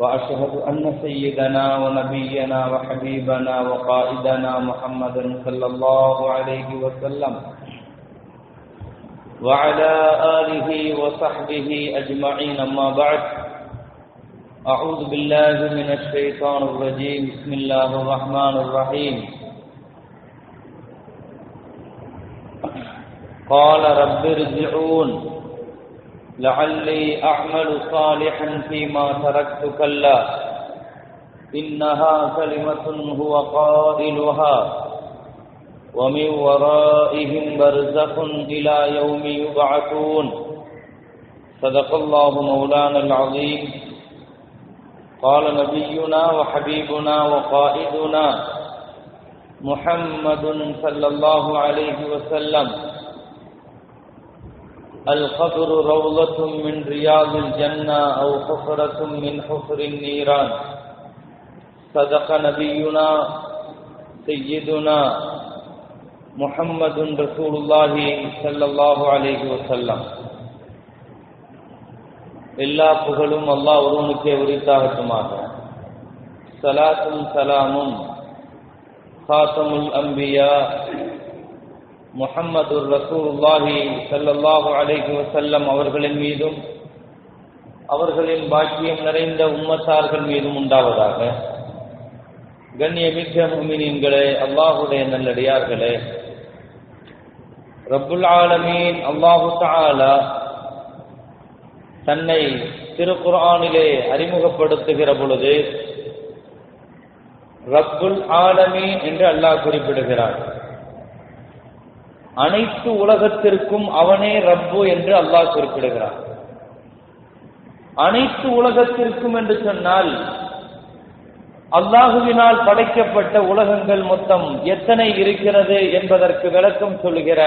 وأشهد أن سيدنا ونبينا وحبيبنا وقائدنا محمدا صلى الله عليه وسلم وعلى آله وصحبه أجمعين أما بعد. أعوذ بالله من الشيطان الرجيم. بسم الله الرحمن الرحيم. قال رب ارجعون. لعلي أعمل صالحا فيما تركت كلا. إنها كلمة هو قائلها. ومن ورائهم برزخ إلى يوم يبعثون. صدق الله مولانا العظيم. قال نبينا وحبيبنا وقائدنا محمد صلى الله عليه وسلم. القبر روضة من رياض الجنة أو حفرة من حفر النيران صدق نبينا سيدنا محمد رسول الله صلى الله عليه وسلم எல்லா புகழும் அல்லாஹ் ஒருவனுக்கே உரித்தாகட்டுமாக சலாத்தும் சலாமும் காத்தமுல் அம்பியா முகம்மது ரசூல்லாஹி ஸல்லல்லாஹு அலைஹி வசல்லம் அவர்களின் மீதும் அவர்களின் பாக்கியம் நிறைந்த உம்மத்தார்கள் மீதும் உண்டாவதாக. கண்ணியமிக்க முமினின்களே அல்லாஹுடைய நல்லடியார்களே ரப்புல் ஆலமீன் அல்லாஹு தாலா தன்னை திருக்குர்ஆனிலே அறிமுகப்படுத்துகிற பொழுது ரப்புல் ஆலமீன் என்று அல்லாஹ் குறிப்பிடுகிறார். அனைத்து உலகத்திற்கும் அவனே ரப்பு என்று அல்லாஹ் குறிப்பிடுகிறான். அனைத்து உலகத்திற்கும் என்று சொன்னால் அல்லாஹுவினால் படைக்கப்பட்ட உலகங்கள் மொத்தம் எத்தனை இருக்கிறது என்பதற்கு விளக்கம் சொல்லுகிற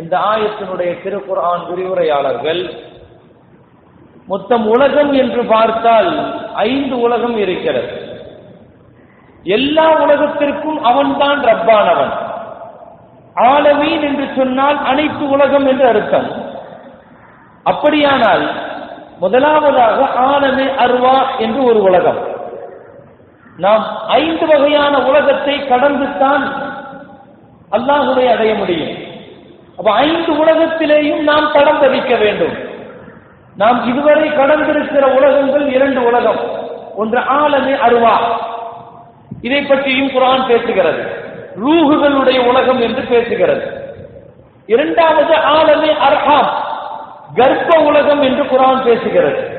இந்த ஆயத்தினுடைய திருக்குர்ஆன் விரிவுரையாளர்கள் மொத்தம் உலகம் என்று பார்த்தால் ஐந்து உலகம் இருக்கிறது. எல்லா உலகத்திற்கும் அவன்தான் ரப்பானவன். ஆலமீன் என்று சொன்னால் அனைத்து உலகம் என்று அர்த்தம். அப்படியானால் முதலாவதாக ஆலமே அருவா என்று ஒரு உலகம். நாம் ஐந்து வகையான உலகத்தை கடந்துத்தான் அல்லாஹுவை அடைய முடியும். அப்ப ஐந்து உலகத்திலேயும் நாம் தடம் தவிக்க வேண்டும். நாம் இதுவரை கடந்திருக்கிற உலகங்கள் இரண்டு உலகம். ஒன்று ஆலமே அருவா. இதை பற்றியும் குரான் பேசுகிறது. ரூகுகளுடைய உலகம் என்று பேசுகிறது. இரண்டாவது ஆலமே அர்ஹாம் கர்ப்ப உலகம் என்று குரான் பேசுகிறது.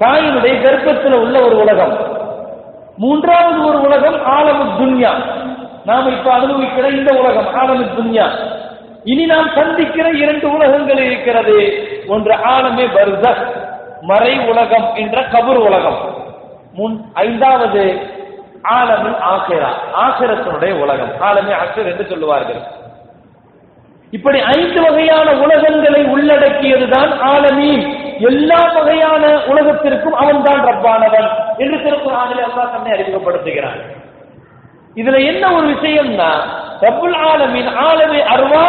தாயினுடைய கர்ப்பத்தில் உள்ள ஒரு உலகம். மூன்றாவது ஒரு உலகம் ஆலமு துன்யா. நாம் இப்ப அனுபவிக்கிற இந்த உலகம் ஆலமு துன்யா. இனி நாம் சந்திக்கிற இரண்டு உலகங்கள் இருக்கிறது. ஒன்று ஆலமே பர்சக் மறை உலகம் என்ற கபூர் உலகம். முன் ஐந்தாவது ஆலமின் ஆசிரா ஆசிரத்தினுடைய உலகம். ஆலமே அசர் என்று சொல்லுவார்கள். இப்படி ஐந்து வகையான உலகங்களை உள்ளடக்கியதுதான் ஆலமீன் எல்லா வகையான உலகத்திற்கும் அவன் தான் ரப்பானவன் என்று திருக்குறானில் அல்லா தன்னை அறிமுகப்படுத்துகிறான். இதுல என்ன ஒரு விஷயம்னா ரப்புல் ஆலமின் ஆலமே அருவா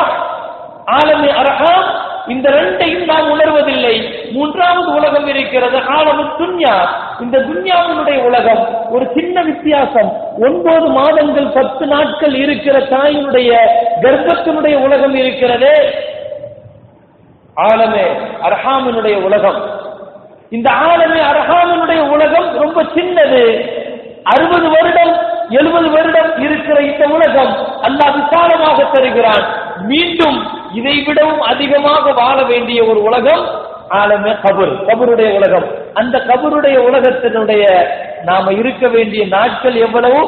ஆலமே அரஹாம் இந்த ரெண்டையும் நாம் உணர்வதில்லை. மூன்றாவது உலகம் இருக்கிறது ஆலமு துன்யா. இந்த துன்யாவினுடைய உலகம் ஒரு சின்ன வித்தியாசம். ஒன்பது மாதங்கள் பத்து நாட்கள் இருக்கிற தாயினுடைய கர்ப்பத்தினுடைய உலகம் இருக்கிறதே. ஆலமே அரஹாமினுடைய உலகம். இந்த ஆலமே அரஹாமினுடைய உலகம் ரொம்ப சின்னது. அறுபது வருடம் எழுபது வருடம் இருக்கிற இந்த உலகம் அல்லாஹ் விசாலமாக தருகிறான். மீண்டும் இதை விடவும் அதிகமாக வாழ வேண்டிய ஒரு உலகம் ஆலமே கபர் கபருடைய உலகம். அந்த கபருடைய உலகத்தினுடைய நாம இருக்க வேண்டிய நாட்கள் எவ்வளவு?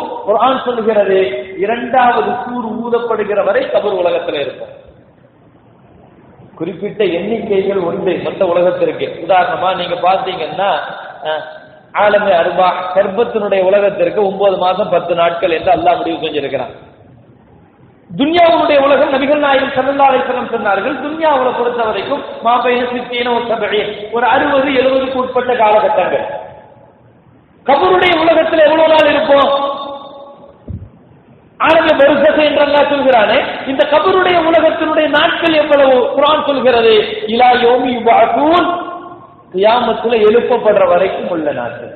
ஆண் சொல்லுகிறது இரண்டாவது சூர் ஊதப்படுகிற வரை கபர் உலகத்துல இருக்கும். குறிப்பிட்ட எண்ணிக்கைகள் உண்டு மொத்த உலகத்திற்கு. உதாரணமா நீங்க பாத்தீங்கன்னா ஆலமே அருபா கர்ப்பத்தினுடைய உலகத்திற்கு ஒன்பது மாசம் பத்து நாட்கள் என்று அல்லா முடிவு செஞ்சிருக்கிறான். துன்யாவுடைய உலகம் நபிகள் நாயகம் சல்லா அலிஸ்லம் சொன்னார்கள் துன்யாவுல பொறுத்த வரைக்கும் மாபைன சித்தியன ஒரு சபையே ஒரு அறுபது எழுபதுக்கு உட்பட்ட காலகட்டங்கள். கபருடைய உலகத்தில் எவ்வளவு நாள் இருப்போம்? ஆனந்த பருசத்தை என்றெல்லாம் சொல்கிறானே இந்த கபருடைய உலகத்தினுடைய நாட்கள் எவ்வளவு? குரான் சொல்கிறது இலா யோமி யுபாசூன் கியாமத்தில் எழுப்பப்படுற வரைக்கும் உள்ள நாட்கள்.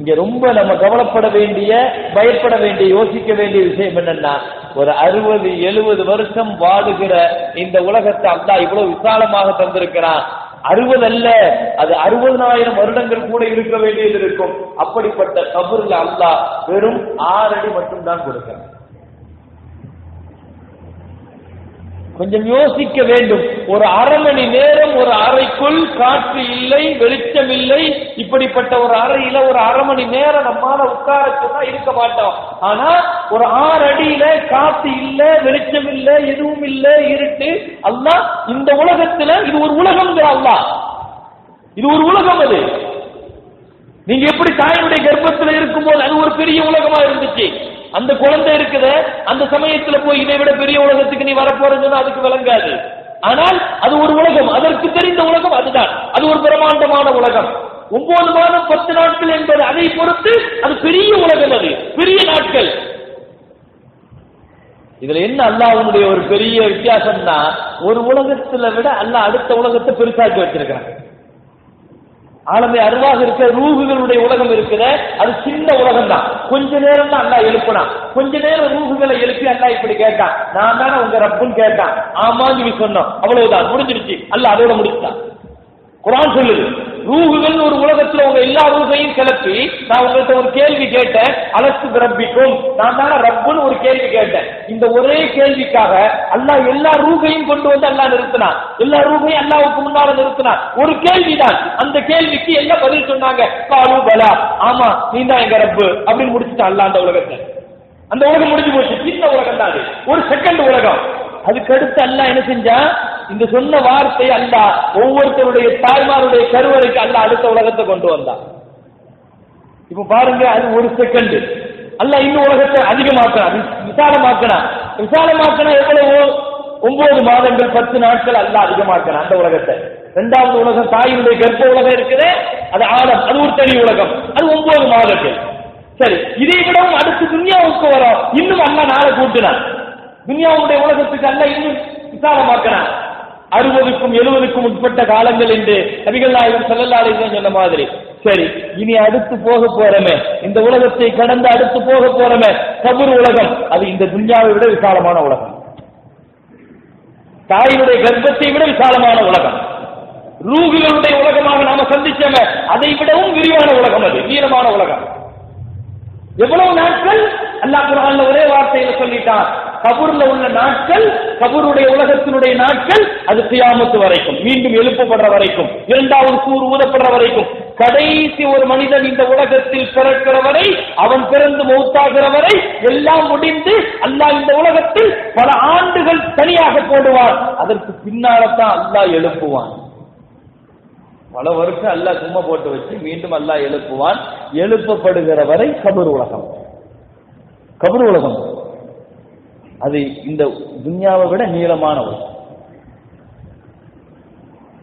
இங்க ரொம்ப நம்ம கவலைப்பட வேண்டிய பயப்பட வேண்டிய யோசிக்க வேண்டிய விஷயம் என்னன்னா ஒரு அறுபது எழுபது வருஷம் வாழுகிற இந்த உலகத்தை அல்லா இவ்வளவு விசாலமாக தந்திருக்கிறான். அறுபது அல்ல அது அறுபதனாயிரம் வருடங்கள் கூட இருக்க வேண்டியது இருக்கும். அப்படிப்பட்ட கபூர்ல அல்லா வெறும் ஆறு அடி மட்டும்தான் கொடுக்கிறான். கொஞ்சம் யோசிக்க வேண்டும். ஒரு அரை மணி நேரம் ஒரு அறைக்குள் காற்று இல்லை வெளிச்சம் இல்லை. இப்படிப்பட்ட ஒரு அறையில ஒரு அரை மணி நேரம் நம்மால உட்கார சொன்னா இருக்க மாட்டோம். ஆனா ஒரு ஆறு அடியில காத்து இல்ல வெளிச்சம் இல்ல எதுவும் இல்ல இருட்டு. அல்லாஹ் இந்த உலகத்துல இது ஒரு உலகம் அல்லாஹ். இது ஒரு உலகம் அது. நீங்க எப்படி தாயினுடைய கர்ப்பத்துல இருக்கும்போது அது ஒரு பெரிய உலகமா இருந்துச்சு? அந்த குழந்தை இருக்குத அந்த சமயத்துல போய் இதை விட பெரிய உலகத்துக்கு நீ வரப்போறதுன்னு அதுக்கு விளங்காது. ஆனால் அது ஒரு உலகம் அதற்கு தெரிந்த உலகம் அதுதான். அது ஒரு பிரமாண்டமான உலகம். ஒன்பது மாதம் பத்து நாட்கள் என்பது அதை பொறுத்து அது பெரிய உலகம் அது பெரிய நாட்கள். இதுல என்ன அல்லாஹ்வுடைய ஒரு பெரிய வித்தியாசம்னா ஒரு உலகத்துல விட அல்லாஹ் அடுத்த உலகத்தை பெருசாக்கி வச்சிருக்கிறான். ஆளுமை அருவாக இருக்க ரூகுகளுடைய உலகம் இருக்குத அது சின்ன உலகம் தான் கொஞ்ச நேரம் தான் அண்ணா எழுப்பினான் கொஞ்ச நேரம் ரூகுகளை எழுப்பி அண்ணா இப்படி கேட்டான். நான் தானே உங்க ரப்புன்னு கேட்டான். ஆமான்னு நீ சொன்னோம். அவ்வளவுதான். முடிஞ்சிருச்சு. அல்ல அதோட முடிச்சான் குரான் சொல்லுது. ரூகுகள் ஒரு உலகத்துல உங்க எல்லா ரூகையும் கிளப்பி நான் உங்கள்கிட்ட ஒரு கேள்வி கேட்டேன் அலசு ரப்பிக்கும்? நான் தானே ரப்புன்னு ஒரு கேள்வி கேட்டேன். இந்த ஒரே கேள்விக்காக அல்லாஹ் எல்லா ரூகையும் கொண்டு வந்து அல்லாஹ் நிறுத்தினான். எல்லா ரூகையும் அல்லாவுக்கு முன்னால நிறுத்தினான். ஒரு கேள்விதான். அந்த கேள்விக்கு என்ன பதில் சொன்னாங்க? பாலு பலா. ஆமா நீ தான் எங்க ரப்பு. அப்படின்னு முடிச்சுட்டான் அல்லாஹ் அந்த உலகத்தை. அந்த உலகம் முடிஞ்சு போச்சு. சின்ன உலகம் தான் அது. ஒரு செகண்ட் உலகம். அதுக்கு அல்லா என்ன செஞ்சா? இந்த சொன்ன வார்த்தை அல்லா ஒவ்வொருத்தருடைய தாய்மாருடைய கருவறைக்கு அல்லா அடுத்த உலகத்தை கொண்டு வந்தான் இப்ப பாருங்க அது ஒரு செகண்ட் அல்ல இன்னும் உலகத்தை அதிகமாக்கினான் விசாலமாக்கினான் விசாலமாக்கினா எவ்வளவு? ஒன்பது மாதங்கள் பத்து நாட்கள் அல்ல அதிகமாக்கணும் அந்த உலகத்தை. இரண்டாவது உலகம் தாயினுடைய கர்ப்ப உலகம் இருக்குது அது ஆழம் அது ஒரு தனி உலகம். அது ஒன்பது மாதங்கள். சரி இதை விடவும் அடுத்து துன்யாவுக்கு வரும். இன்னும் அல்லா நாளை கூட்டினான் துன்யாவுடைய உலகத்துக்கு அல்ல இன்னும் விசாலமாக்கினான் அறுபதுக்கும் எழுபதுக்கும் உட்பட்ட காலங்கள் என்று நபிகள் நாயகம் செல்லல்லாலையும் சொன்ன மாதிரி. சரி இனி அடுத்து போக போறமே. இந்த உலகத்தை கடந்து அடுத்து போக போறமே. கபூர் உலகம் அது இந்த துன்யாவை விட விசாலமான உலகம். தாயினுடைய கர்ப்பத்தை விட விசாலமான உலகம். ரூகுகளுடைய உலகமாக நாம சந்திச்சோமே அதை விடவும் விரிவான உலகம் அது வீரமான உலகம். எவ்வளவு நாட்கள்? அல்லாஹ் குரான்ல ஒரே வார்த்தையில சொல்லிட்டான். கபூர்ல உள்ள நாட்கள் கபூருடைய உலகத்தினுடைய நாட்கள் அது கியாமத்து வரைக்கும் மீண்டும் எழுப்பப்படுற வரைக்கும் இரண்டாவது சூர் ஊதப்படுற வரைக்கும். கடைசி ஒரு மனிதன் இந்த உலகத்தில் பிறக்கிற வரை அவன் பிறந்து மௌத்தாகிற வரை எல்லாம் முடிந்து அல்லாஹ் இந்த உலகத்தில் பல ஆண்டுகள் தனியாக போடுவான். அதற்கு பின்னால்தான் அல்லாஹ் எழுப்புவான். பல வருஷம் அல்லாஹ் சும்மா போட்டு வச்சு மீண்டும் அல்லாஹ் எழுப்புவான். எழுப்பப்படுகிற வரை கபர் உலகம். கபர் உலகம். அது இந்த துன்யாவை விட நீளமான உலகம்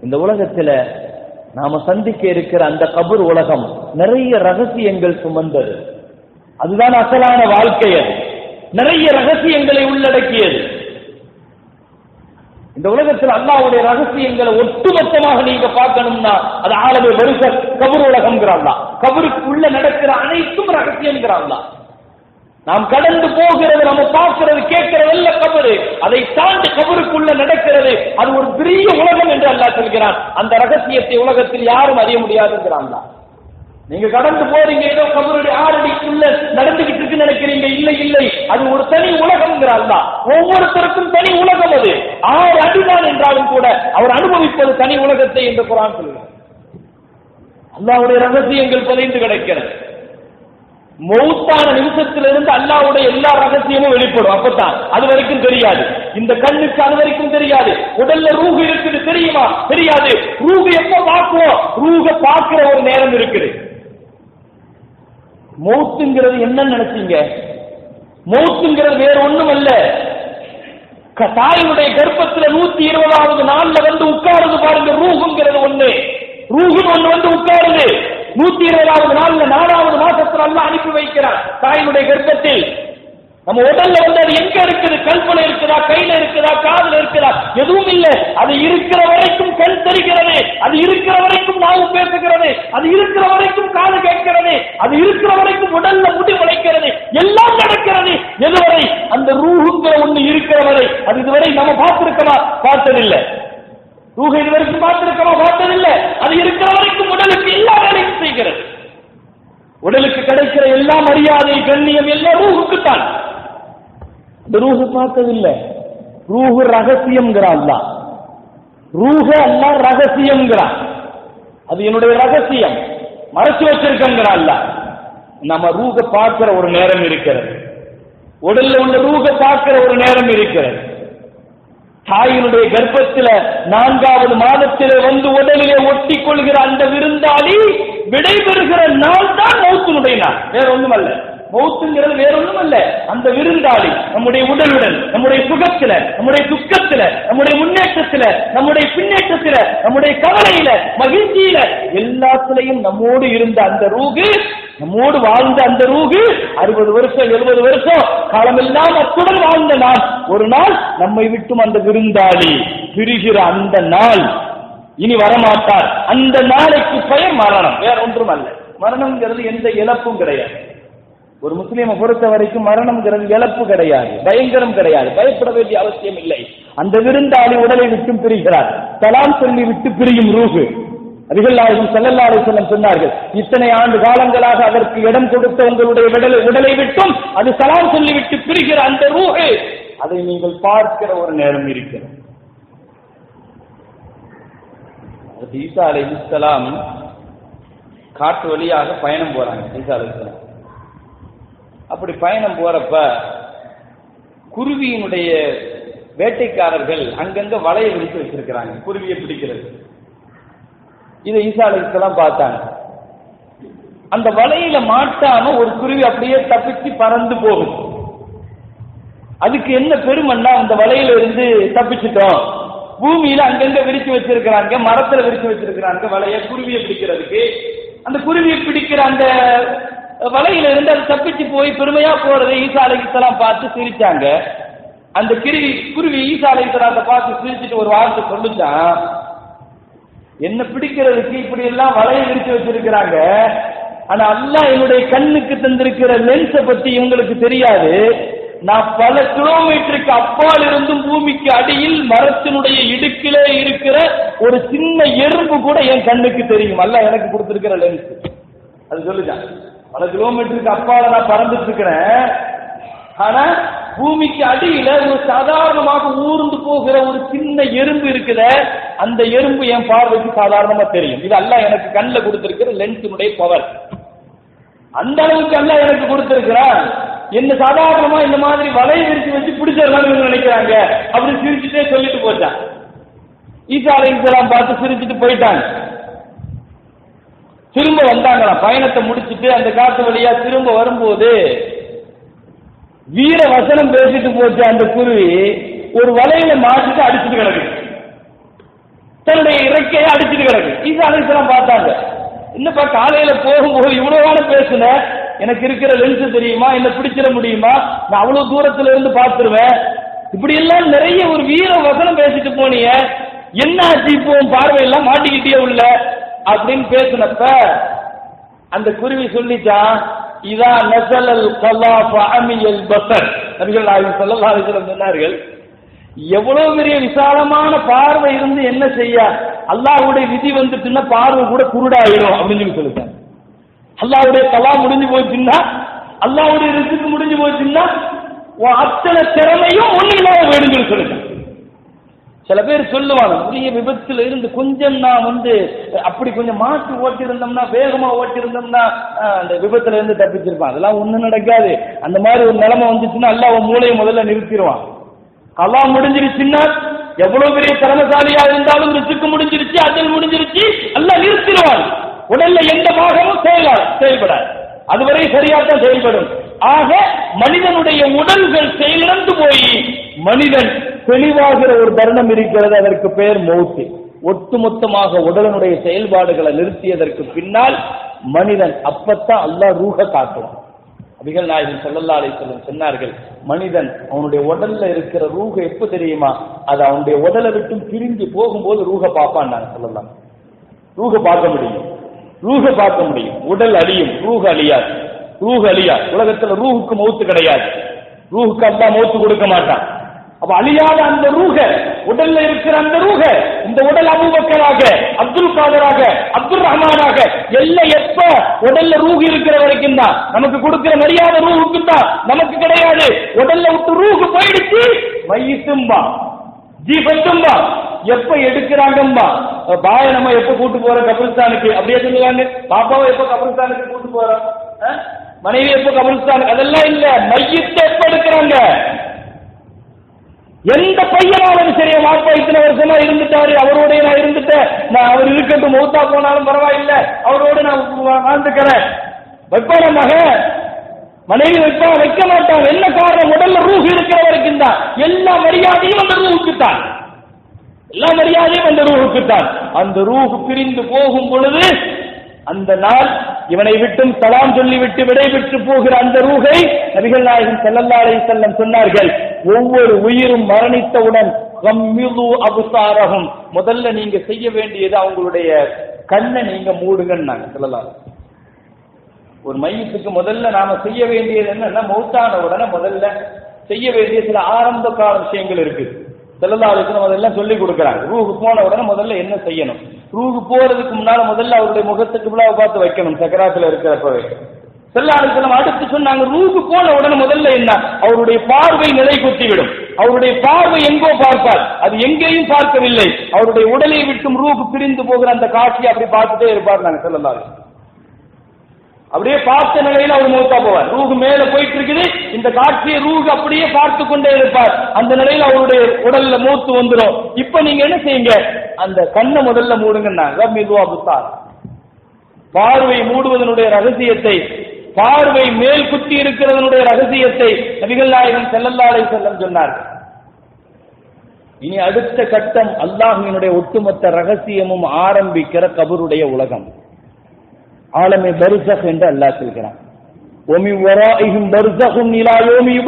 இந்த உலகத்துல நாம சந்திக்க இருக்கிற அந்த கபூர் உலகம் நிறைய ரகசியங்கள் சுமந்தது. அதுதான் அசலான வாழ்க்கை அது. நிறைய ரகசியங்களை உள்ளடக்கியது. இந்த உலகத்தில் அல்லாவுடைய ரகசியங்களை ஒட்டுமொத்தமாக நீங்க பார்க்கணும்னா அது ஆளவே வருஷ கபூர் உலகம்ங்கிறான் கபருக்கு உள்ள நடக்கிற அனைத்தும் ரகசியம்ங்கிறான் நாம் கடந்து போகிறது நம்ம பார்க்கிறது கேட்கிறது அல்ல கபரு. அதை தாண்டி கபருக்குள்ள நடக்கிறது அது ஒரு பெரிய உலகம் என்று அல்லாஹ் சொல்கிறான். அந்த ரகசியத்தை உலகத்தில் யாரும் அறிய முடியாதுங்கிறான் நீங்க கடந்து போறீங்க ஏதோ கபருடைய ஆரடிக்குள்ள நடந்துகிட்டு இருக்கு நினைக்கிறீங்க இல்லை இல்லை. அது ஒரு தனி உலகம்ங்கிறான் ஒவ்வொருத்தருக்கும் தனி உலகம் அது. ஆறு அடிதான் என்றாலும் கூட அவர் அனுபவிப்பது தனி உலகத்தை என்று குரான் சொல்கிறார் அல்லாவுடைய ரகசியங்கள் பதிந்து கிடைக்கிறது. மௌத்தான நிமிஷத்திலிருந்து அல்லாவுடைய எல்லா ரகசியமும் வெளிப்படும். அப்பதான் அது வரைக்கும் தெரியாது. இந்த கண்ணுக்கு அது வரைக்கும் தெரியாது. உடல்ல ரூகு இருக்குது தெரியுமா? தெரியாது. ரூகு எப்ப பார்க்குவோம் ரூக பார்க்கிற ஒரு நேரம் இருக்குது. மௌத்துங்கிறது என்ன நினைச்சீங்க? மௌத்துங்கிறது வேற ஒண்ணும் அல்ல. தாயினுடைய கர்ப்பத்துல நூத்தி இருபதாவது நாள்ல வந்து உட்காருது பாருங்க ரூகுங்கிறது ஒண்ணு. ரூகுன்னு ஒண்ணு வந்து உட்காருது. நூத்தி இருபதாவது நாள்ல நாலாவது மாசத்துல எல்லாம் அனுப்பி வைக்கிறார். தாயினுடைய கர்ப்பத்தில். நம்ம உடல்ல வந்து அது எங்க இருக்குது? கல்பனை இருக்குதா? கையில இருக்குதா? காதுல இருக்குதா? எதுவும் இல்ல. அது இருக்கிற வரைக்கும் கண் அது இருக்கிற வரைக்கும் நாவு பேசுகிறது. அது இருக்கிற வரைக்கும் காது கேட்கிறது. அது இருக்கிற வரைக்கும் உடல்ல முடி உழைக்கிறது எல்லாம் நடக்கிறது. எதுவரை? அந்த ரூஹுங்கிற ஒண்ணு இருக்கிற வரை. அது இதுவரை நம்ம பார்த்திருக்கலாம் பார்த்ததில்லை. ரூஹை இதுவரைக்கும் பார்த்திருக்கமா பார்த்ததில்லை. அது இருக்கிற வரைக்கும் உடலுக்கு எல்லா வேலையும் செய்கிறது. உடலுக்கு கிடைக்கிற எல்லா மரியாதை கண்ணியம் எல்லாம் ரூஹுக்குத்தான் இந்த ரூஹு பார்த்ததில்லை. ரூஹு ரகசியம்ங்கிறான் அல்லாஹ். ரூஹ அல்ல ரகசியம்ங்கிறான். அது என்னுடைய ரகசியம். மறைச்சு வச்சிருக்கங்கிறான் அல்லா நம்ம ரூக பார்க்கிற ஒரு நேரம் இருக்கிறது. உடல்ல உள்ள ரூக பார்க்கிற ஒரு நேரம் இருக்கிறது. தாயினுடைய கர்ப்பத்தில நான்காவது மாதத்திலே வந்து உடலிலே ஒட்டி கொள்கிற அந்த விருந்தாளி விடைபெறுகிற நாள் தான் மௌத்தினுடைய நாள். வேற ஒன்றும் அல்ல மௌத்துங்கிறது வேற ஒன்றும் அல்ல அந்த விருந்தாளி நம்முடைய உடலுடன் நம்முடைய சுகத்துல நம்முடைய துக்கத்துல நம்முடைய முன்னேற்றத்துல நம்முடைய பின்னேற்றத்துல நம்முடைய கவலையில மகிழ்ச்சியில எல்லாத்துலயும் நம்மோடு இருந்த அந்த ரூகு நம்மோடு வாழ்ந்த அந்த ரூகு அறுபது வருஷம் எழுபது வருஷம் காலமெல்லாம் அத்துடன் வாழ்ந்த நாள். ஒரு நாள் நம்மை விட்டும் அந்த விருந்தாளி பிரிகிற அந்த நாள். இனி வரமாட்டார். அந்த நாளைக்கு பெயர் மரணம். வேற ஒன்றும் அல்ல. மரணம்ங்கிறது எந்த இழப்பும் கிடையாது. ஒரு முஸ்லீமை பொறுத்த வரைக்கும் மரணம்ங்கிறது இழப்பு கிடையாது. பயங்கரம் கிடையாது. பயப்பட வேண்டிய அவசியம் இல்லை. அந்த விருந்தாளி உடலை விட்டும் பிரிகிறார். தலாம் சொல்லி விட்டு பிரியும் ரூகு அதிகள் செல்லல்லாறு செல்லம் சொன்னார்கள் இத்தனை ஆண்டு காலங்களாக அதற்கு இடம் கொடுத்த உங்களுடைய விடலை உடலை விட்டும் அது சலாம் சொல்லிவிட்டு பிரிகிற அந்த ரூஹு. அதை நீங்கள் பார்க்கிற ஒரு நேரம் இருக்கிறது. ஈசா அலை இஸ்லாம் காட்டு வழியாக பயணம் போறாங்க ஈசா அலை இஸ்லாம் அப்படி பயணம் போறப்ப குருவியினுடைய வேட்டைக்காரர்கள் அங்கங்க வலையை விரித்து வச்சிருக்கிறாங்க குருவியை பிடிக்கிறது. இதை ஈசா அலிஸ்லாம் பார்த்தாங்க. அந்த வலையில மாட்டாம ஒரு குருவி அப்படியே தப்பிச்சு பறந்து போகும். அதுக்கு என்ன பெருமைன்னா அந்த வலையில இருந்து தப்பிச்சிட்டோம். பூமியில அங்கங்க விரிச்சு வச்சிருக்கிறாங்க மரத்துல விரிச்சு வச்சிருக்கிறாங்க வலைய குருவியை பிடிக்கிறதுக்கு. அந்த குருவியை பிடிக்கிற அந்த வலையில இருந்து அது தப்பிச்சு போய் பெருமையா போறதை ஈசா அலைகித்தலாம் பார்த்து சிரிச்சாங்க. அந்த கிருவி குருவி ஈசா அலைகித்தலாத்தை பார்த்து சிரிச்சுட்டு ஒரு வார்த்தை சொல்லுச்சான் என்ன பிடிக்கிறதுக்கு இப்படி எல்லாம் வலையை விரிச்சு வச்சிருக்கிறாங்க. ஆனா அல்லா என்னுடைய கண்ணுக்கு தந்திருக்கிற லென்ஸை பத்தி இவங்களுக்கு தெரியாது. நான் பல கிலோமீட்டருக்கு அப்பால் இருந்தும் பூமிக்கு அடியில் மரத்தினுடைய இடுக்கிலே இருக்கிற ஒரு சின்ன எறும்பு கூட என் கண்ணுக்கு தெரியும். அல்ல எனக்கு கொடுத்திருக்கிற லென்ஸ் அது சொல்லுதான் பல கிலோமீட்டருக்கு அப்பால நான் பறந்துட்டு இருக்கிறேன் ஆனா பூமிக்கு அடியில ஒரு சாதாரணமாக ஊர்ந்து போகிற ஒரு சின்ன எறும்பு இருக்குத அந்த எறும்பு என் பார்வைக்கு சாதாரணமா தெரியும். இது அல்ல எனக்கு கண்ணில் கொடுத்திருக்கிற லென்ஸினுடைய பவர் அந்த அளவுக்கு அல்ல எனக்கு கொடுத்திருக்கிறான். என்ன சாதாரணமா இந்த மாதிரி வலையை விரிச்சு வச்சு பிடிச்சிடலாம்னு நினைக்கிறாங்க. அப்படி சிரிச்சுட்டே சொல்லிட்டு போச்சான் ஈசா அலைஹிஸ்ஸலாம் பார்த்து சிரிச்சுட்டு போயிட்டாங்க. திரும்ப வந்தாங்களாம். பயணத்தை முடிச்சுட்டு அந்த காட்டு வழியா திரும்ப வரும்போது வீர வசனம் பேசிட்டு போச்சு அந்த குருவி. ஒரு வலையில மாட்டிட்டு அடிச்சுட்டு கிடக்குது. தன்னுடைய இறக்கையை அடிச்சுட்டு கிடக்கு. இது அலைஹிஸ்ஸலாம் பார்த்தாங்க. என்னப்பா காலையில போகும்போது இவ்வளவு பேசுன? எனக்கு இருக்கிற லென்ஸ் தெரியுமா? என்ன பிடிச்சிட முடியுமா? நான் அவ்வளவு தூரத்துல இருந்து பார்த்துருவேன். இப்படி எல்லாம் நிறைய ஒரு வீர வசனம் பேசிட்டு போனிய. என்ன ஆச்சு இப்போ உன் பார்வையெல்லாம் மாட்டிக்கிட்டே உள்ள? அப்படின்னு பேசினப்ப அந்த குருவி சொல்லிச்சான் இதா நசலல் கல்லா அமியல் பசர். நபிகள் நாயகம் சொல்லலாம் சொன்னார்கள் எவ்வளவு பெரிய விசாலமான பார்வை இருந்து என்ன செய்ய? அல்லாஹ்வுடைய விதி வந்துட்டுன்னா பார்வை கூட குருடாயிடும் அப்படின்னு சொல்லி சொல்லிட்டாங்க. அல்லாஹ்வுடைய தலா முடிஞ்சு போச்சுன்னா அல்லாஹ்வுடைய ரிசுக்கு முடிஞ்சு போச்சுன்னா அத்தனை திறமையும் ஒண்ணு இல்லாம வேணும்னு சொல்லி சொல்லிட்டாங்க. சில பேர் சொல்லுவாங்க பெரிய விபத்துல இருந்து கொஞ்சம் நான் வந்து அப்படி கொஞ்சம் மாற்றி ஓட்டியிருந்தோம்னா வேகமா ஓட்டியிருந்தோம்னா அந்த விபத்துல இருந்து தப்பிச்சிருப்பான். அதெல்லாம் ஒண்ணும் நடக்காது. அந்த மாதிரி ஒரு நிலைமை வந்துச்சுன்னா அல்ல மூளையை முதல்ல நிறுத்திடுவான். கலா முடிஞ்சிருச்சுன்னா எவ்வளவு பெரிய திறமசாலியா இருந்தாலும் ரிசுக்கு முடிஞ்சிருச்சு அதில் முடிஞ்சிருச்சு எல்லாம் நிறுத்திடுவான். உடல்ல எந்த பாகமும் செயலாது செயல்படாது. அதுவரை சரியாத்தான் செயல்படும். ஆக மனிதனுடைய உடல்கள் செயலிழந்து போய் மனிதன் தெளிவாகிற ஒரு தருணம் இருக்கிறது அதற்கு பெயர் மௌத்து. ஒட்டுமொத்தமாக உடலனுடைய செயல்பாடுகளை நிறுத்தியதற்கு பின்னால் மனிதன் அப்பத்தான் அல்லா ரூக காட்டுவான். அபிகள் நாயகன் செல்லல்லா அலை செல்லும் சொன்னார்கள் மனிதன் அவனுடைய உடல்ல இருக்கிற ரூக எப்ப தெரியுமா? அது அவனுடைய உடலை விட்டு பிரிஞ்சு போகும்போது ரூக பார்ப்பான் நான் சொல்லலாம் ரூக பார்க்க முடியும். ரூக பார்க்க முடியும். உடல் அழியும். ரூக அழியாது. ரூக அழியாது. உலகத்துல ரூஹுக்கு மௌத்து கிடையாது. ரூஹுக்கு அல்லா மௌத்து கொடுக்க மாட்டான். அப்ப அழியாத அந்த ரூக உடல்ல இருக்கிற அந்த ரூக இந்த உடல் அபுபக்கராக அப்துல் காதராக அப்துல் ரஹ்மானாக எல்லாம் எப்ப உடல்ல ரூஹ் இருக்கிற வரைக்கும் தான். நமக்கு கொடுக்கிற மரியாதை ரூஹுக்கு தான். நமக்கு கிடையாது. உடல்ல விட்டு ரூஹு போயிடுச்சு மையத்தும்பா ஜீபத்தும்பா எப்ப எடுக்கிறாங்கம்பா. பாய நம்ம எப்ப கூட்டு போறோம் கபிரிஸ்தானுக்கு அப்படியே சொல்லுவாங்க. பாப்பாவை எப்ப கபிரிஸ்தானுக்கு கூட்டு போறோம்? ஆ? மனைவி எப்ப கபிரிஸ்தானுக்கு அதெல்லாம் இல்ல. மையத்தை எப்ப எடுக்கிறாங்க? எந்த பையனாலும் சரி என் வாப்பா இத்தனை வருஷமா இருந்துட்டாரு அவரோட நான் இருந்துட்டேன். நான் அவர் இருக்கட்டும் மௌத்தா போனாலும் பரவாயில்ல. அவரோட நான் வாழ்ந்துக்கிறேன். வைப்பான மக மனைவி வைப்பா வைக்க மாட்டான். என்ன காரணம் உடல்ல ரூஹ் இருக்கிற வரைக்கும் தான். எல்லா மரியாதையும் அந்த ரூஹுக்கு தான். எல்லா மரியாதையும் அந்த ரூஹுக்கு தான். அந்த ரூஹ் பிரிந்து போகும் பொழுது அந்த நாள் இவனை விட்டும் சலாம் சொல்லிவிட்டு விடைபெற்று போகிற அந்த ரூகை நபிகள் நாயகம் ஸல்லல்லாஹு அலைஹி சொன்னார்கள் ஒவ்வொரு உயிரும் மரணித்தவுடன் கம்மிது முதல்ல நீங்க செய்ய வேண்டியது அவங்களுடைய கண்ணை நீங்க மூடுங்கன்னாங்க நாங்க அலைஹி ஒரு மையத்துக்கு முதல்ல நாம செய்ய வேண்டியது என்னன்னா மௌத்தான உடனே முதல்ல செய்ய வேண்டிய சில ஆரம்ப கால விஷயங்கள் இருக்கு. செல்லல்லாருக்கு அதெல்லாம் சொல்லி கொடுக்குறாங்க. ரூஹு போன உடனே முதல்ல என்ன செய்யணும்? ரூகு போறதுக்கு முன்னால முதல்ல அவருடைய முகத்துக்கு விழாவை பார்த்து வைக்கணும் சக்கராத்துல இருக்கிறப்பவே. செல்லாளுக்கு அடுத்து சொன்னாங்க ரூகு போன உடனே முதல்ல என்ன? அவருடைய பார்வை நிலை குத்திவிடும் அவருடைய பார்வை எங்கோ பார்ப்பார் அது எங்கேயும் பார்க்கவில்லை. அவருடைய உடலை விட்டும் ரூகு பிரிந்து போகிற அந்த காட்சியை அப்படி பார்த்துட்டே இருப்பார் நாங்க செல்லல்லாரு அப்படியே பார்த்த நிலையில அவர் மூத்தா போவார். ரூகு மேல போயிட்டு இருக்குது இந்த காட்சியை ரூகு அப்படியே பார்த்து கொண்டே இருப்பார். அந்த நிலையில அவருடைய உடல்ல மூத்து வந்துடும். இப்ப நீங்க என்ன செய்யுங்க? அந்த கண்ணை முதல்ல மூடுங்கன்னாங்க மெதுவா புத்தார். பார்வை மூடுவதனுடைய ரகசியத்தை பார்வை மேல் குத்தி இருக்கிறதனுடைய ரகசியத்தை நபிகள் நாயகம் செல்லல்லாலை செல்லம் சொன்னார்கள் இனி அடுத்த கட்டம் அல்லாஹினுடைய ஒட்டுமொத்த ரகசியமும் ஆரம்பிக்கிற கபருடைய உலகம். ஆலமே பருசக் என்று அல்லாஹ் சொல்கிறான். ஒமி வராஇஹிம் பருசகும் இலா யோமி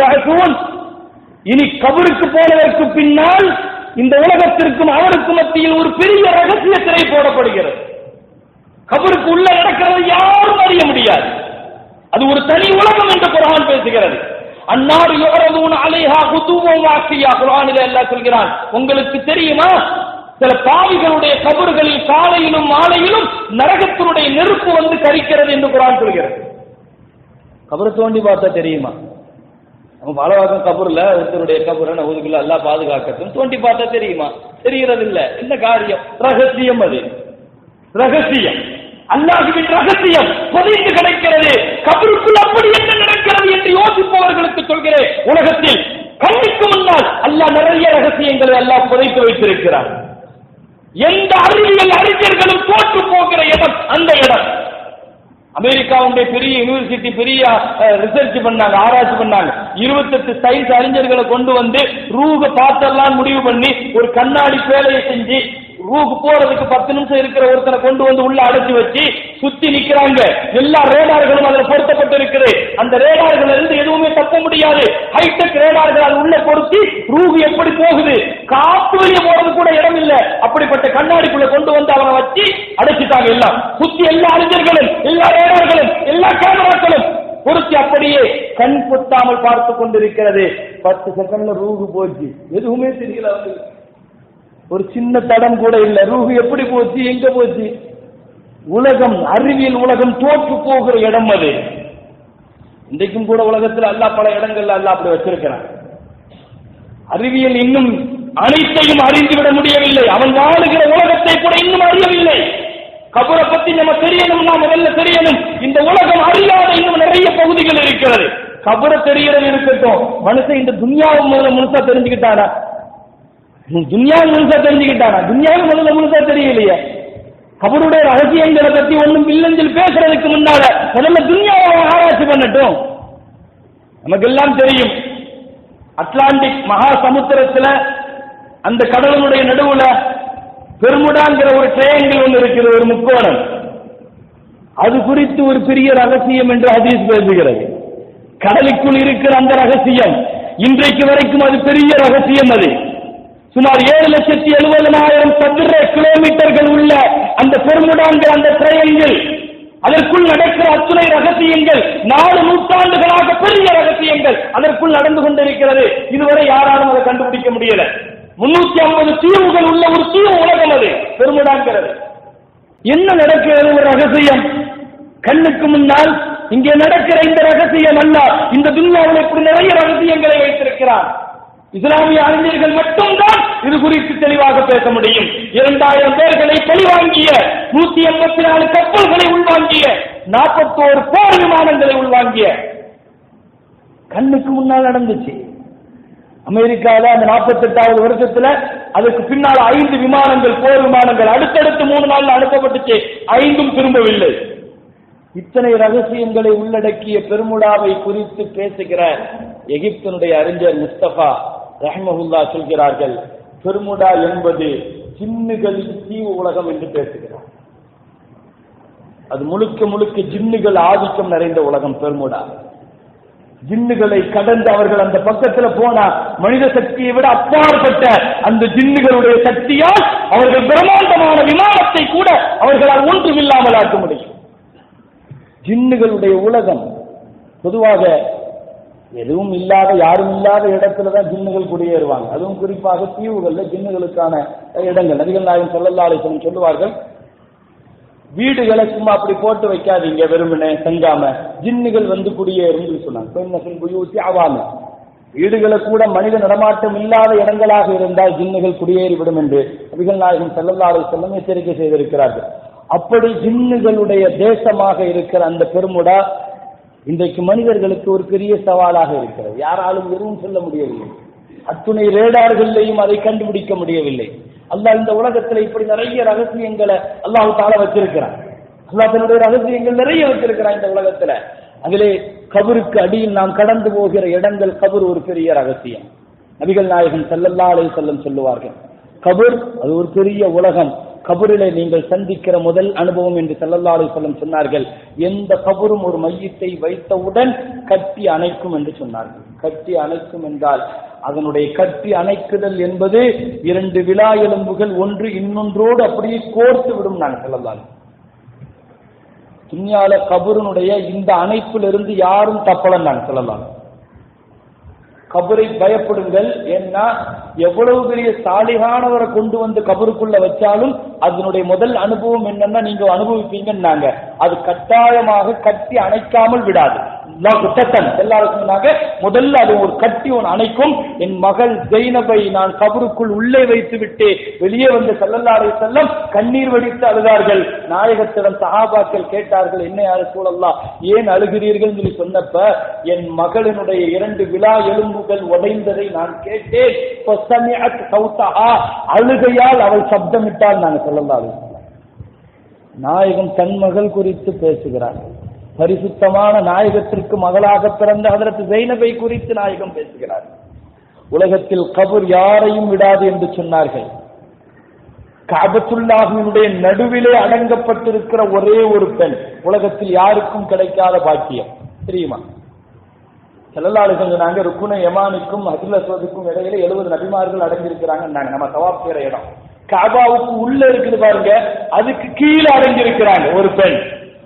இனி கபருக்கு போனதற்கு பின்னால் இந்த உலகத்திற்கும் அவருக்கு மத்தியில் ஒரு பெரிய ரகசிய திரை போடப்படுகிறது. கபருக்கு உள்ள நடக்கிறது யாரும் அறிய முடியாது. அது ஒரு தனி உலகம் என்று குரான் பேசுகிறது. அன்னார் யுரதுன அலைஹா குதுவும் வாக்கியா. குரானில் எல்லாம் சொல்கிறான் உங்களுக்கு தெரியுமா? சில பாவிகளுடைய கபறுகளில் காலையிலும் மாலையிலும் நரகத்தினுடைய நெருப்பு வந்து கரிக்கிறது என்று குரான் சொல்கிறது. கபரை தோண்டி பார்த்தா தெரியுமா? நம்ம பாலவாக்கம் கபூர்ல ஒருத்தருடைய கபூரை நவுதுக்குள்ள எல்லாம் பாதுகாக்கட்டும் தோண்டி பார்த்தா தெரியுமா? தெரிகிறது இல்ல என்ன காரியம்? ரகசியம் அது. ரகசியம். அல்லாஹுவின் ரகசியம் புதைந்து கிடைக்கிறது. கபருக்குள் அப்படி என்ன நடக்கிறது என்று யோசிப்பவர்களுக்கு சொல்கிறேன். உலகத்தில் கண்ணுக்கு முன்னால் அல்லாஹ் நிறைய ரகசியங்களை அல்லாஹ் புதைத்து வைத்திருக்கிறார் எந்த அறிவியல் அறிஞர்களும் தோற்று போகிற இடம் அந்த இடம். அமெரிக்காவுடைய பெரிய யூனிவர்சிட்டி பெரிய ரிசர்ச் பண்ணாங்க ஆராய்ச்சி பண்ணாங்க. இருபத்தெட்டு சயின்ஸ் அறிஞர்களை கொண்டு வந்து ரூக பார்த்தெல்லாம் முடிவு பண்ணி ஒரு கண்ணாடி பேலையை செஞ்சு ரூக்கு போறதுக்கு பத்து நிமிஷம் இருக்கிற ஒருத்தனை கொண்டு வந்து உள்ள அடைச்சி வச்சு சுத்தி நிக்கிறாங்க. எல்லா ரேடார்களும் அதுல பொருத்தப்பட்டு இருக்குது அந்த ரேடார்கள் இருந்து எதுவுமே தப்ப முடியாது. ஹைடெக் ரேடார்கள் அது உள்ள பொருத்தி ரூகு எப்படி போகுது? காத்து வெளியே போறது கூட இடம் இல்லை அப்படிப்பட்ட கண்ணாடிக்குள்ள கொண்டு வந்து அவனை வச்சு அடைச்சிட்டாங்க எல்லாம். சுத்தி எல்லா அறிஞர்களும் எல்லா ரேடார்களும் எல்லா கேமராக்களும் பொருத்தி அப்படியே கண் பொத்தாமல் பார்த்து கொண்டிருக்கிறது. பத்து செகண்ட்ல ரூகு போச்சு. எதுவுமே தெரியல ஒரு சின்ன தடம் கூட இல்ல. ரூகு எப்படி போச்சு? எங்க போச்சு? உலகம் அறிவியல் உலகம் தோற்று போகிற இடம் அது. இன்றைக்கும் கூட உலகத்தில் அல்லா பல இடங்கள்ல அல்லா அப்படி வச்சிருக்கிறான். அறிவியல் இன்னும் அனைத்தையும் அறிந்துவிட முடியவில்லை. அவன் வாழுகிற உலகத்தை கூட இன்னும் அறியவில்லை. கபரை பத்தி நம்ம தெரியணும்னா முதல்ல தெரியணும். இந்த உலகம் அறியாத இன்னும் நிறைய பகுதிகள் இருக்கிறது. கபரை தெரியறது இருக்கட்டும் மனுஷன் இந்த துன்யாவை முதல்ல முழுசா தெரிஞ்சுக்கிட்டானா? துன்யாவை முழுசா தெரிஞ்சுக்கிட்டானா? துன்யாவை முதல்ல முழுசா தெரியலையே. கபருடைய ரகசியங்களை பத்தி ஒண்ணும் இல்லஞ்சல் பேசுறதுக்கு முன்னால முதல்ல துன்யாவை ஆராய்ச்சி பண்ணட்டும். நமக்கெல்லாம் தெரியும். அட்லாண்டிக் மகா சமுத்திரத்துல அந்த கடலுடைய நடுவுல பெருமுடாங்கிற ஒரு ட்ரையாங்கிள் ஒன்று இருக்கிறது ஒரு முக்கோணம். அது குறித்து ஒரு பெரிய ரகசியம் என்று ஹதீஸ் பேசுகிறது. கடலுக்குள் இருக்கிற அந்த ரகசியம் இன்றைக்கு வரைக்கும் அது பெரிய ரகசியம் அது. சுமார் ஏழு லட்சத்தி எழுபதனாயிரம் சதுர கிலோமீட்டர்கள் உள்ள அந்த பெருமுடாங்கிற அந்த திரையங்கள் அதற்குள் நடக்கிற அத்துணை ரகசியங்கள் நாலு நூற்றாண்டுகளாக பெரிய ரகசியங்கள் அதற்குள் நடந்து கொண்டிருக்கிறது. இதுவரை யாராலும் அதை கண்டுபிடிக்க முடியல. முன்னூத்தி ஐம்பது தீவுகள் உள்ள ஒரு தீவு உலகம் அது பெருமிடாங்கிறது என்ன நடக்கிறது ஒரு ரகசியம்? கண்ணுக்கு முன்னால் இங்கே நடக்கிற இந்த ரகசியம் அல்ல. இந்த துன்யாவில் இப்படி நிறைய ரகசியங்களை வைத்திருக்கிறார். இஸ்லாமிய அறிஞர்கள் மட்டும்தான் இது குறித்து தெளிவாக பேச முடியும். இரண்டாயிரம் பேர்களை பழிவாங்கிய நூத்தி எண்பத்தி நாலு கப்பல்களை உள்வாங்கிய நாற்பத்தோரு போர் விமானங்களை உள்வாங்கிய கண்ணுக்கு முன்னால் நடந்துச்சு. அமெரிக்கால அந்த நாற்பத்தெட்டாவது வருஷத்துல அதுக்கு பின்னால் ஐந்து விமானங்கள் போர் விமானங்கள் அடுத்தடுத்து மூணு நாள்ல அனுப்பப்பட்டுச்சு. ஐந்தும் திரும்பவில்லை. இத்தனை ரகசியங்களை உள்ளடக்கிய பெருமுடாவை குறித்து பேசுகிற எகிப்தனுடைய அறிஞர் முஸ்தபா ரஹ்மஹுல்லா சொல்கிறார்கள் பெருமுடா என்பது ஜின்னுகளின் தீவு உலகம் என்று பேசுகிறார். அது முழுக்க முழுக்க ஜின்னுகள் ஆதிக்கம் நிறைந்த உலகம் பெருமுடா. ஜின்னுகளை கடந்து அவர்கள் அந்த பக்கத்துல போனா மனித சக்தியை விட அப்பாற்பட்ட அந்த ஜின்னுகளுடைய சக்தியால் அவர்கள் பிரம்மாண்டமான விமானத்தை கூட அவர்களால் ஒன்றுமில்லாமல் ஆக்க முடியும். ஜின்னுகளுடைய உலகம் பொதுவாக எதுவும் இல்லாத யாரும் இல்லாத இடத்துல தான் ஜின்னுகள் குடியேறுவாங்க. அதுவும் குறிப்பாக தீவுகள்ல ஜின்னுகளுக்கான இடங்கள். நபிகள் நாயகம் சொல்லல்லாலை சொல்லுவார்கள் வீடுகளை சும்மா அப்படி போட்டு வைக்காதீங்க வெறுமனே தங்காம. ஜின்னுகள் வந்து குடியேறும் சொன்னாங்க. பெண்ணசின் வீடுகளை கூட மனித நடமாட்டம் இல்லாத இடங்களாக இருந்தால் ஜின்னுகள் குடியேறிவிடும் என்று நபிகள் நாயகம் செல்லல்லாறு செல்லும் எச்சரிக்கை செய்திருக்கிறார்கள். அப்படி ஜின்னுகளுடைய தேசமாக இருக்கிற அந்த பெருமுடா இன்றைக்கு மனிதர்களுக்கு ஒரு பெரிய சவாலாக இருக்கிறது. யாராலும் எதுவும் சொல்ல முடியவில்லை. அத்துணை ரேடார்களையும் அதை கண்டுபிடிக்க முடியவில்லை. அல்லாஹ் இந்த உலகத்துல இப்படி நிறைய ரகசியங்களை அல்லாஹ் தால வச்சிருக்கிறான். அல்லாஹ் தன்னுடைய ரகசியங்கள் நிறைய வச்சிருக்கிறான் இந்த உலகத்துல. அதிலே கபருக்கு அடியில் நாம் கடந்து போகிற இடங்கள் கபர் ஒரு பெரிய ரகசியம். நபிகள் நாயகன் செல்லல்லா அலைஹி செல்லம் சொல்லுவார்கள். கபர் அது ஒரு பெரிய உலகம். கபரிலே நீங்கள் சந்திக்கிற முதல் அனுபவம் என்று ஸல்லல்லாஹு அலைஹி சொன்னார்கள். எந்த கபரும் ஒரு மையத்தை வைத்தவுடன் கட்டி அணைக்கும் என்று சொன்னார்கள். கட்டி அணைக்கும் என்றால் அதனுடைய கட்டி அணைக்குதல் என்பது இரண்டு விழா எலும்புகள் ஒன்று இன்னொன்றோடு அப்படியே கோர்த்து விடும் நான் ஸல்லல்லாஹு துன்யால கபருனுடைய இந்த அணைப்பிலிருந்து யாரும் தப்பலன் நான் சொல்லலாம் கபரை பயப்படுங்கள். ஏன்னா எவ்வளவு பெரிய சாலிகானவரை கொண்டு வந்து கபருக்குள்ள வச்சாலும் அதனுடைய முதல் அனுபவம் என்னன்னா நீங்க அனுபவிப்பீங்கன்னாங்க அது கட்டாயமாக கட்டி அணைக்காமல் விடாது. எல்லாரும் சொன்னாங்க முதல்ல அது ஒரு கட்டி ஒன்று அணைக்கும். என் மகள் ஜெயினபை நான் கபருக்குள் உள்ளே வைத்து விட்டு வெளியே வந்த செல்லல்லாரை செல்லம் கண்ணீர் வடித்து அழுதார்கள். நாயகத்திடம் சகாபாக்கள் கேட்டார்கள் என்ன யாரு சூழல்லாம் ஏன் அழுகிறீர்கள்? சொல்லி சொன்னப்ப என் மகளினுடைய இரண்டு விழா எலும்புகள் உடைந்ததை நான் கேட்டேன். அழுகையால் அவள் சப்தமிட்டால் நாங்கள் சொல்லலாம் நாயகம் தன் குறித்து பேசுகிறார். பரிசுத்தமான நாயகத்திற்கு மகளாக பிறந்த அதற்கு ஜெயினபை குறித்து நாயகம் பேசுகிறார். உலகத்தில் கபூர் யாரையும் விடாது என்று சொன்னார்கள். காபத்துல்லாஹினுடைய நடுவிலே அடங்கப்பட்டிருக்கிற ஒரே ஒரு பெண். உலகத்தில் யாருக்கும் கிடைக்காத பாக்கியம். தெரியுமா? செல்லலாளர்கள் சொன்னாங்க ருக்குன யமானுக்கும் அசுல் அஸ்வதுக்கும் இடையில எழுபது நபிமார்கள் அடங்கியிருக்கிறாங்க நம்ம சவாப் செய்யற இடம். காபாவுக்கு உள்ள இருக்குது பாருங்க அதுக்கு கீழே அடங்கியிருக்கிறாங்க ஒரு பெண்.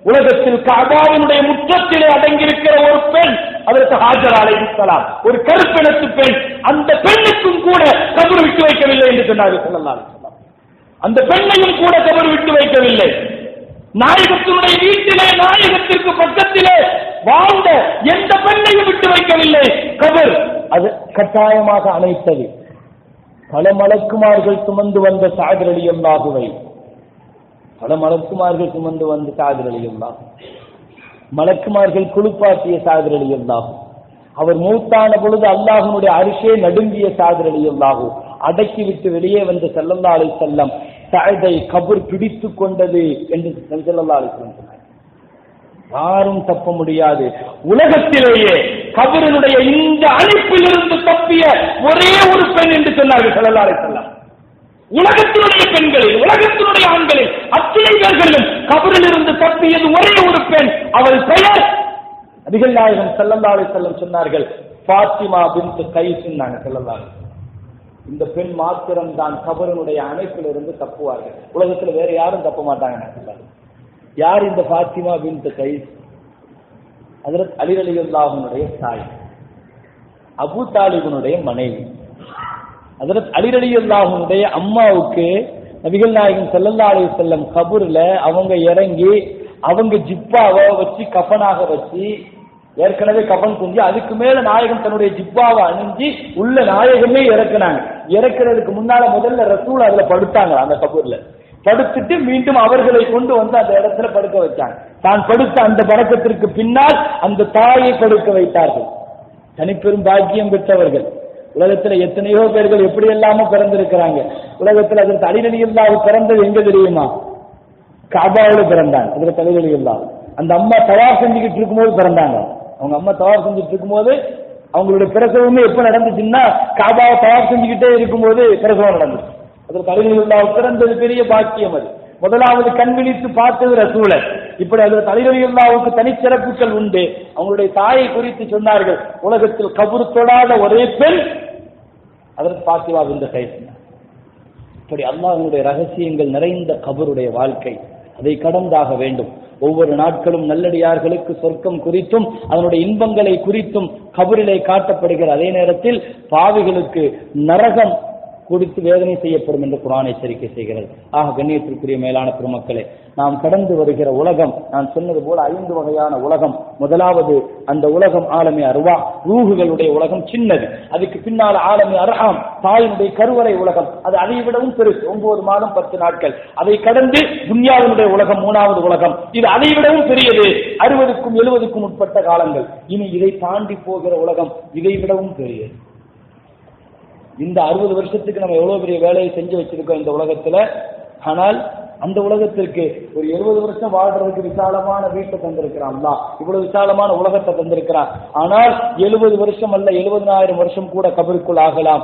உலகத்தில் காபாவினுடைய முற்றத்திலே அடங்கியிருக்கிற ஒரு பெண் அதற்கு ஹாஜர் அலைஹிஸ்ஸலாம் ஒரு கருப்பினத்து பெண். அந்த பெண்ணுக்கும் கூட கபர் விட்டு வைக்கவில்லை என்று சொன்னார்கள் ஸல்லல்லாஹு அந்த பெண்ணையும் கூட கபர் விட்டு வைக்கவில்லை. நாயகத்தினுடைய வீட்டிலே நாயகத்திற்கு பக்கத்திலே வாழ்ந்த எந்த பெண்ணையும் விட்டு வைக்கவில்லை. கபர் அது கட்டாயமாக அணைத்தது. பல மலக்குமார்கள் சுமந்து வந்த சாதர் அலியல்லாகுவை பல மலக்குமார்கள் சுமந்து வந்த சாதர் அலியல்லாகும் மலக்குமார்கள் குளிப்பாட்டிய சாதர் அலியல்லாகும் அவர் மூத்தான பொழுது அல்லாஹனுடைய அரிசே நடுங்கிய சாதர் அலியல்லாகும் அடக்கி விட்டு வெளியே வந்த செல்லல்லா அலை செல்லம் சாயதை கபர் பிடித்து கொண்டது என்று செல்லல்லா அலை செல்லம் சொன்னார். யாரும் தப்ப முடியாது. உலகத்திலேயே கபரினுடைய இந்த அழைப்பிலிருந்து தப்பிய ஒரே ஒரு பெண் என்று சொன்னார்கள் செல்லலாரை அலை உலகத்தினுடைய பெண்களில் உலகத்தினுடைய ஆண்களில் அத்தனை பேர்களிலும் கபரில் இருந்து தப்பியது ஒரே ஒரு பெண் அவள் பெயர் அதிகள் நாயகம் செல்லல்லா செல்லம் சொன்னார்கள். பாத்திமா பின் கை சொன்னாங்க செல்லல்லா இந்த பெண் மாத்திரம் தான் கபரனுடைய அமைப்பில் இருந்து தப்புவார்கள். உலகத்துல வேற யாரும் தப்ப மாட்டாங்க நான் யார் இந்த பாத்திமா பின் கைஸ்? ஹஜரத் அலி அலியுல்லாஹனுடைய தாய். அபு தாலிபனுடைய மனைவி. ஹஜரத் அலி அல்லாஹனுடைய அம்மாவுக்கு நபிகள் நாயகம் ஸல்லல்லாஹு அலைஹி வஸல்லம் கபூர்ல அவங்க இறங்கி அவங்க ஜிப்பாவை வச்சு கஃபனாக வச்சு ஏற்கனவே கபன் குஞ்சு அதுக்கு மேல நாயகம் தன்னுடைய ஜிப்பாவை அணிஞ்சு உள்ள நாயகமே இறக்குனாங்க. இறக்குறதுக்கு முன்னால முதல்ல ரசூல் அதுல படுத்தாங்க அந்த கபூர்ல. படுத்துட்டு மீண்டும் அவர்களை கொண்டு வந்து அந்த இடத்துல படுக்க வச்சாங்க தான் படுத்த அந்த பழக்கத்திற்கு பின்னால் அந்த தாயை படுக்க வைத்தார்கள். தனிப்பெரும் பாக்கியம் பெற்றவர்கள். உலகத்துல எத்தனையோ பேர்கள் எப்படி எல்லாம பிறந்திருக்கிறாங்க. உலகத்துல அதற்கு அலிரலி இல்லாத பிறந்தது எங்க தெரியுமா? காபாவில் பிறந்தாங்க. அதுல தலைவலி இல்லாத அந்த அம்மா தவார் செஞ்சுக்கிட்டு இருக்கும்போது பிறந்தாங்க. அவங்க அம்மா தவார் செஞ்சுட்டு இருக்கும்போது அவங்களுடைய பிரசவமே எப்ப நடந்துச்சுன்னா காபாவை தவார் செஞ்சுக்கிட்டே இருக்கும்போது பிரசவம் நடந்துச்சு. அதற்கு அருகில் இல்லா பிறந்தது பெரிய பாக்கியம் அது. முதலாவது கண் விழித்து பார்த்தது ரசூலர் இப்படி அதில் தலைவலியுல்லாவுக்கு தனிச்சிறப்புகள் உண்டு. அவங்களுடைய தாயை குறித்து சொன்னார்கள் உலகத்தில் கபுரு தொடாத ஒரே பெண் அதற்கு பாத்திவா இந்த கைசினார் இப்படி அல்லாஹனுடைய ரகசியங்கள் நிறைந்த கபருடைய வாழ்க்கை. அதை கடந்தாக வேண்டும். ஒவ்வொரு நாட்களும் நல்லடியார்களுக்கு சொர்க்கம் குறித்தும் அதனுடைய இன்பங்களை குறித்தும் கபரிலே காட்டப்படுகிற அதே நேரத்தில் பாவிகளுக்கு நரகம் கொடுத்து வேதனை செய்யப்படும் என்று குரான் எச்சரிக்கை செய்கிறது. ஆக கண்ணியத்திற்குரிய மேலான பெருமக்களே நாம் கடந்து வருகிற உலகம் நான் சொன்னது போல ஐந்து வகையான உலகம். முதலாவது அந்த உலகம் ஆலமி அருவா ரூகுகளுடைய உலகம் சின்னது. அதுக்கு பின்னால் ஆலமி அருகாம் தாயினுடைய கருவறை உலகம். அது அதை விடவும் பெருசு. ஒன்பது மாதம் பத்து நாட்கள். அதை கடந்து துன்யாவினுடைய உலகம் மூணாவது உலகம். இது அதை விடவும் பெரியது. அறுபதுக்கும் எழுபதுக்கும் உட்பட்ட காலங்கள். இனி இதை தாண்டி போகிற உலகம் இதை விடவும் பெரியது. இந்த அறுபது வருஷத்துக்கு நம்ம எவ்வளவு பெரிய வேலையை செஞ்சு வச்சிருக்கோம் இந்த உலகத்துல? ஆனால் அந்த உலகத்திற்கு ஒரு எழுபது வருஷம் வாழ்றதுக்கு விசாலமான வீட்டை தந்திருக்கிறான் தான் இவ்வளவு விசாலமான உலகத்தை தந்திருக்கிறான். ஆனால் எழுபது வருஷம் அல்ல எழுபதனாயிரம் வருஷம் கூட கபருக்குள் ஆகலாம்.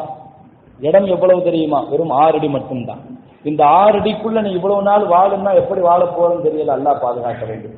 இடம் எவ்வளவு தெரியுமா? வெறும் ஆறு அடி மட்டும்தான். இந்த ஆறு அடிக்குள்ள நீ இவ்வளவு நாள் வாழும்னா எப்படி வாழ போறன்னு தெரியல. அல்லாஹ் பாதுகாக்க வேண்டும்.